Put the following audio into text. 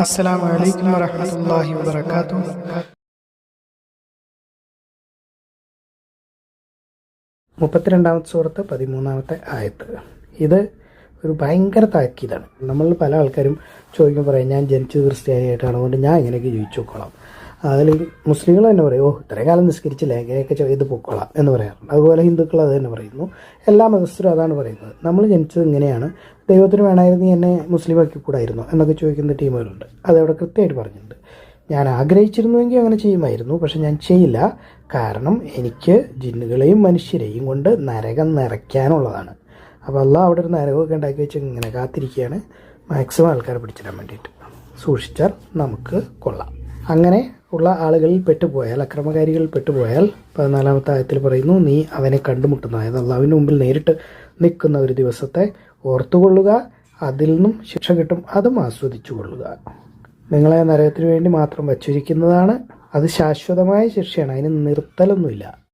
അസ്സലാമു അലൈക്കും വരഹമുല്ലാഹി വബറകാതുഹു. മുപ്പത്തിരണ്ടാമത്തെ സുഹൃത്ത് പതിമൂന്നാമത്തെ ആയത്ത്. ഇത് ഒരു ഭയങ്കര താക്കീതാണ്. നമ്മൾ പല ആൾക്കാരും ചോദിക്കുമ്പോൾ പറയാം ഞാൻ ജനിച്ചത് ക്രിസ്ത്യാനിയായിട്ടാണ്. അതുകൊണ്ട് ഞാൻ ഇങ്ങനെയൊക്കെ ജീവിച്ചു നോക്കണം. അതിൽ മുസ്ലിങ്ങൾ തന്നെ പറയും ഓ ഇത്രയും കാലം നിസ്കരിച്ചില്ല? എങ്ങനെയൊക്കെ ചെയ്ത് പൊക്കോളാം എന്ന് പറയാറുണ്ട്. അതുപോലെ ഹിന്ദുക്കൾ അത് തന്നെ പറയുന്നു. എല്ലാ മതസ്ഥരും അതാണ് പറയുന്നത്. നമ്മൾ ജനിച്ചത് ഇങ്ങനെയാണ്. ദൈവത്തിന് വേണമായിരുന്നു എന്നെ മുസ്ലിമാക്കി കൂടായിരുന്നു എന്നൊക്കെ ചോദിക്കുന്ന ടീമുകളുണ്ട്. അതവിടെ കൃത്യമായിട്ട് പറഞ്ഞിട്ടുണ്ട്. ഞാൻ ആഗ്രഹിച്ചിരുന്നുവെങ്കിൽ അങ്ങനെ ചെയ്യുമായിരുന്നു പക്ഷെ ഞാൻ ചെയ്യില്ല. കാരണം എനിക്ക് ജിന്നുകളെയും മനുഷ്യരെയും കൊണ്ട് നരകം നിറയ്ക്കാനുള്ളതാണ്. അപ്പോൾ അല്ല അവിടെ ഒരു നരകമൊക്കെ ഉണ്ടാക്കി വെച്ച് ഇങ്ങനെ കാത്തിരിക്കുകയാണ്. മാക്സിമം ആൾക്കാരെ പിടിച്ചിടാൻ വേണ്ടിയിട്ട്. സൂക്ഷിച്ചാൽ നമുക്ക് കൊള്ളാം. അങ്ങനെ ഉള്ള ആളുകളിൽ പെട്ടുപോയാൽ അക്രമകാരികളിൽ പെട്ടുപോയാൽ പതിനാലാമത്തെ ആയത്തിൽ പറയുന്നു നീ അവനെ കണ്ടുമുട്ടുന്ന അതായത് അള്ളാവിന്റെ മുമ്പിൽ നേരിട്ട് നിൽക്കുന്ന ഒരു ദിവസത്തെ ഓർത്തുകൊള്ളുക അതിൽ നിന്നും ശിക്ഷ കിട്ടും അതും ആസ്വദിച്ചു കൊള്ളുക. നിങ്ങളെ നരകത്തിന് വേണ്ടി മാത്രം വച്ചിരിക്കുന്നതാണ് അത് ശാശ്വതമായ ശിക്ഷയാണ് അതിന് നിർത്തലൊന്നുമില്ല.